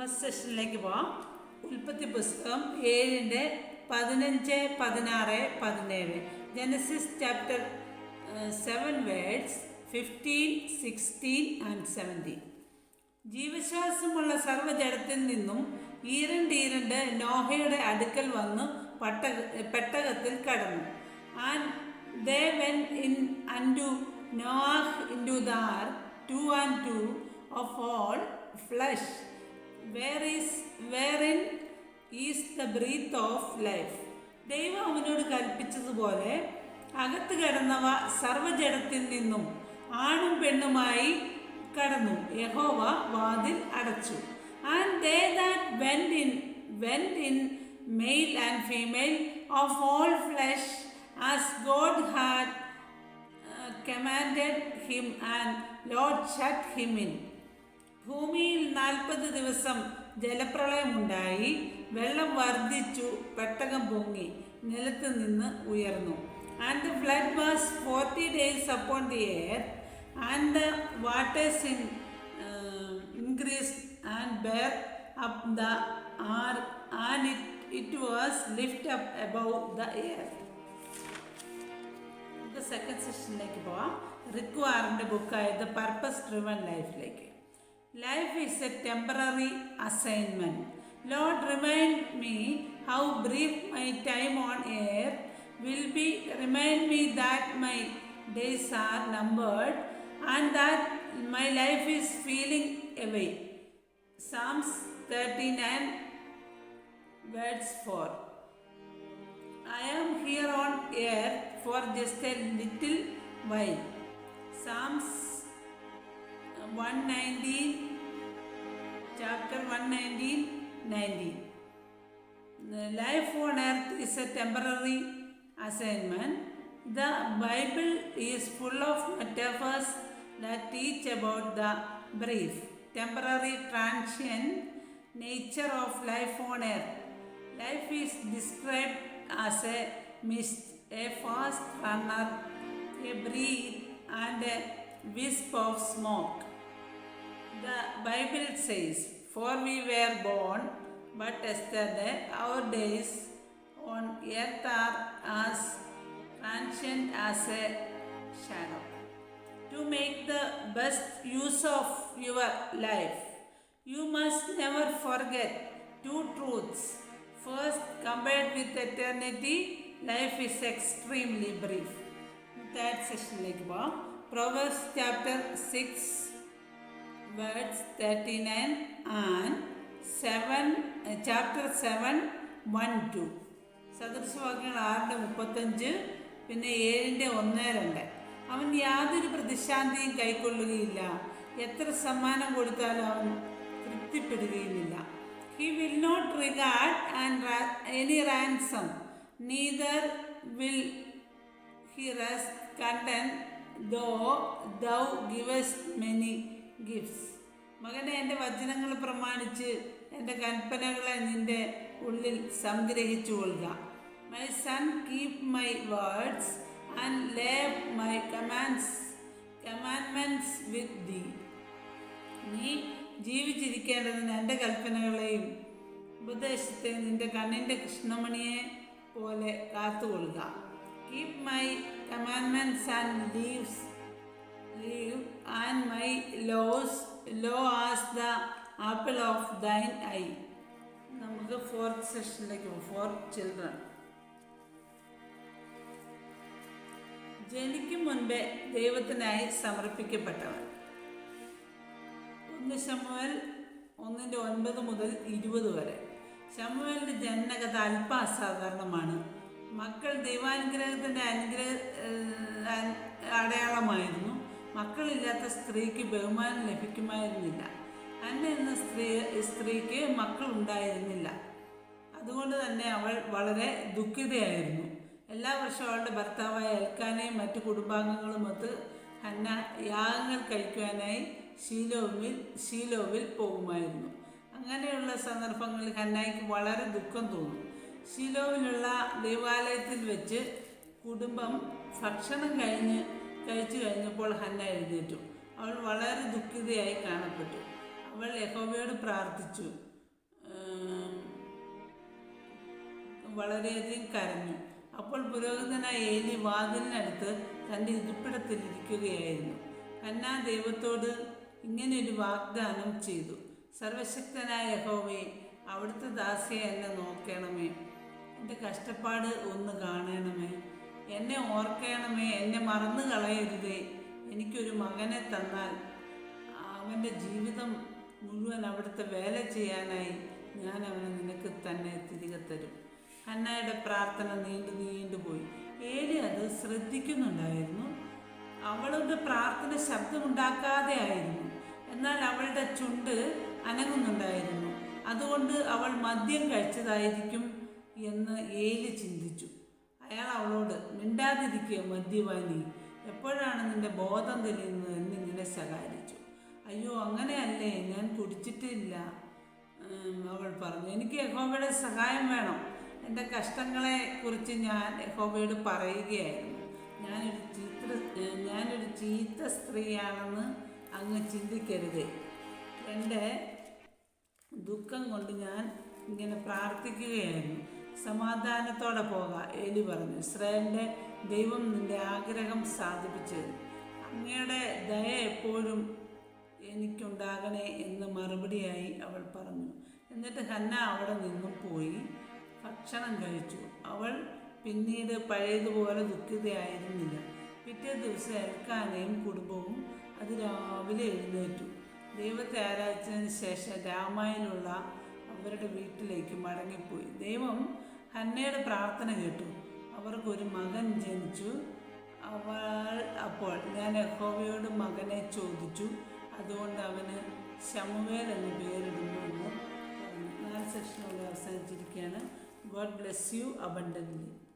First സെഷനിലേക്ക് പോവാം. ഉൽപ്പത്തി പുസ്തകം ഏഴിന്റെ പതിനഞ്ച് പതിനാറ് പതിനേഴ്. Genesis chapter seven words fifteen sixteen and seventeen ജീവശ്വാസമുള്ള സർവജടത്തിൽ നിന്നും ഈരണ്ട് ഈരണ്ട് നോഹയുടെ അടുക്കൽ വന്ന് പട്ട പെട്ടകത്തിൽ കടന്നു. And they went in unto Noah into the ark two and two of all flesh where is wherein is the breath of life ദൈവം അവനോട് കൽപ്പിച്ചതുപോലെ അകത്ത് കടന്നവ സർവജടത്തിൽ നിന്നും ആണും പെണ്ണുമായി കടന്നു. യഹോവ വാതിൽ അടച്ചു. And in male and female of all flesh as God had commanded him and Lord shut him in ഭൂമിയിൽ നാൽപ്പത് ദിവസം ജലപ്രളയമുണ്ടായി വെള്ളം വർദ്ധിച്ചു പെട്ടകം പൊങ്ങി നിലത്ത് നിന്ന് ഉയർന്നു. And the flood was forty days upon the earth and the waters in increase and bare up the ark and it it was lift up above the earth നമുക്ക് സെക്കൻഡ് സെഷനിലേക്ക് പോവാം. റിക്വാറിന്റെ ബുക്കായ ദ പർപ്പസ് ഡ്രിവൺ ലൈഫിലേക്ക് Life is a temporary assignment. Lord, remind me how brief my time on air will be. Remind me that my days are numbered and that my life is feeling away. Psalms 39, verse 4. I am here on air for just a little while. Psalms 119, chapter 119, 19. Life on earth is a temporary assignment. The Bible is full of metaphors that teach about the brief, temporary, transient nature of life on earth. Life is described as a mist, a fast runner, a breeze, and a wisp of smoke. The Bible says, For we were born but yesterday, our days on earth are as transient as a shadow. To make the best use of your life, you must never forget two truths. First, compared with eternity, life is extremely brief. Third സെഷനിലേക്ക് പോവാം Proverbs chapter six Words thirty nine and seven chapter seven one two സദൃശവാക്യങ്ങൾ ആറിന്റെ മുപ്പത്തഞ്ച് പിന്നെ ഏഴിന്റെ ഒന്ന് രണ്ട്. അവൻ യാതൊരു പ്രതിശാന്തിയും കൈക്കൊള്ളുകയില്ല. എത്ര സമ്മാനം കൊടുത്താലും അവൻ തൃപ്തിപ്പെടുകയുമില്ല. He will not regard and any ransom neither will he rest content though thou gives many. Gifts. മകനെ എന്റെ വചനങ്ങൾ പ്രമാണിച്ച് എന്റെ കൽപ്പനകളെ നിന്റെ ഉള്ളിൽ സംഗ്രഹിച്ചു കൊള്ളുക. My son keep my words and leave my commands commandments with thee നീ ജീവിച്ചിരിക്കേണ്ടതിന് എന്റെ കൽപ്പനകളെയും ഉപദേശത്തെ നിന്റെ കണ്ണിന്റെ കൃഷ്ണമണിയെ പോലെ കാത്തുകൊള്ളുക. Keep my commandments and leaves live and my laws law as the apple of thine eye നമുക്ക് ഫോർത്ത് സെഷനിലേക്ക് പോകും ഫോർ ചിൽഡ്രൻ ജനിക്കും മുൻപേ ദൈവത്തിനായി സമർപ്പിക്കപ്പെട്ടവൻ. ഒന്ന് ശമുവൽ ഒന്നിന്റെ ഒൻപത് മുതൽ ഇരുപത് വരെ. ശമുവലിന്റെ ജനനകഥ അല്പ അസാധാരണമാണ്. മക്കൾ ദൈവാനുഗ്രഹത്തിന്റെ അനുഗ്രഹ അടയാളമായിരുന്നു. മക്കളില്ലാത്ത സ്ത്രീക്ക് ബഹുമാനം ലഭിക്കുമായിരുന്നില്ല. അന്ന എന്ന സ്ത്രീ സ്ത്രീക്ക് മക്കൾ ഉണ്ടായിരുന്നില്ല അതുകൊണ്ട് തന്നെ അവൾ വളരെ ദുഃഖിതയായിരുന്നു. എല്ലാ വർഷവും അവളുടെ ഭർത്താവായ എൽക്കാനെയും മറ്റു കുടുംബാംഗങ്ങളുമൊത്ത് ഹന്ന യാഗങ്ങൾ കഴിക്കുവാനായി ഷീലോവിൽ ഷീലോവിൽ പോകുമായിരുന്നു. അങ്ങനെയുള്ള സന്ദർഭങ്ങളിൽ ഹന്നായിക്ക് വളരെ ദുഃഖം തോന്നും. ഷീലോവിലുള്ള ദേവാലയത്തിൽ വെച്ച് കുടുംബം ഭക്ഷണം കഴിഞ്ഞ് കഴിച്ചു കഴിഞ്ഞപ്പോൾ ഹന്ന എഴുന്നേറ്റു. അവൾ വളരെ ദുഃഖിതയായി കാണപ്പെട്ടു. അവൾ യഹോബയോട് പ്രാർത്ഥിച്ചു. വളരെയധികം കരഞ്ഞു. അപ്പോൾ പുരോഹിതനായ ഏലി വാതിലിനടുത്ത് തന്റെ ഇരിപ്പിടത്തിൽ ഇരിക്കുകയായിരുന്നു ഹന്ന ദൈവത്തോട് ഇങ്ങനെ ഒരു വാഗ്ദാനം ചെയ്തു. സർവശക്തനായ യഹോവേ അവിടുത്തെ ദാസിയെ എന്നെ നോക്കണമേ. എന്റെ കഷ്ടപ്പാട് ഒന്ന് കാണണമേ. എന്നെ ഓർക്കണമേ എന്നെ മറന്നു കളയരുതേ. എനിക്കൊരു മകനെ തന്നാൽ അവന്റെ ജീവിതം മുഴുവൻ അവിടുത്തെ വേല ചെയ്യാനായി ഞാൻ അവനെ നിനക്ക് തന്നെ തിരികെ തരും. അന്നയുടെ പ്രാർത്ഥന നീണ്ടു നീണ്ടുപോയി ഏലി അത് ശ്രദ്ധിക്കുന്നുണ്ടായിരുന്നു. അവളുടെ പ്രാർത്ഥന ശബ്ദമുണ്ടാക്കാതെ ആയിരുന്നു. എന്നാൽ അവളുടെ ചുണ്ട് അനങ്ങുന്നുണ്ടായിരുന്നു. അതുകൊണ്ട് അവൾ മദ്യം കഴിച്ചതായിരിക്കും എന്ന് ഏലി ചിന്തിച്ചു. അയാൾ അവളോട് മിണ്ടാതിരിക്കുക മദ്യപാനി. എപ്പോഴാണ് നിന്റെ ബോധം തെളിയുന്നത്? എന്നിങ്ങനെ ശകാരിച്ചു. അയ്യോ അങ്ങനെയല്ലേ. ഞാൻ കുടിച്ചിട്ടില്ല. അവൾ പറഞ്ഞു. എനിക്ക് യഹോബയുടെ സഹായം വേണം. എന്റെ കഷ്ടങ്ങളെ കുറിച്ച് ഞാൻ യഹോബയോട് പറയുകയായിരുന്നു. ഞാനൊരു ചീത്ത ഞാനൊരു ചീത്ത സ്ത്രീയാണെന്ന് അങ്ങ് ചിന്തിക്കരുത്. എന്റെ ദുഃഖം കൊണ്ട് ഞാൻ ഇങ്ങനെ പ്രാർത്ഥിക്കുകയായിരുന്നു. സമാധാനത്തോടെ പോകാം എലി പറഞ്ഞു. ഇസ്രായേലിന്റെ ദൈവം നിന്റെ ആഗ്രഹം സാധിപ്പിച്ചു അങ്ങയുടെ ദയ എപ്പോഴും എനിക്കുണ്ടാകണേ എന്ന് മറുപടിയായി അവൾ പറഞ്ഞു. എന്നിട്ട് ഹന്ന അവിടെ നിന്നും പോയി ഭക്ഷണം കഴിച്ചു. അവൾ പിന്നീട് പഴയതുപോലെ ദുഃഖിതയായിരുന്നില്ല. പിറ്റേ ദിവസം എൽക്കാനയും കുടുംബവും അത് രാവിലെ എഴുന്നേറ്റു. ദൈവത്തെ ആരാധിച്ചതിന് ശേഷം രാമായണുള്ള അവരുടെ വീട്ടിലേക്ക് മടങ്ങിപ്പോയി. ദൈവം ഹന്നയുടെ പ്രാർത്ഥന കേട്ടു. അവർക്കൊരു മകൻ ജനിച്ചു. അവൾ അപ്പോൾ ഞാൻ യഹോവയോട് മകനെ ചോദിച്ചു അതുകൊണ്ട് അവന് ശമുവേൽ എന്ന് പേരിടുന്നു എന്ന് നാല് സെക്ഷനോട് അവസാനിച്ചിരിക്കുകയാണ്. God bless you abundantly.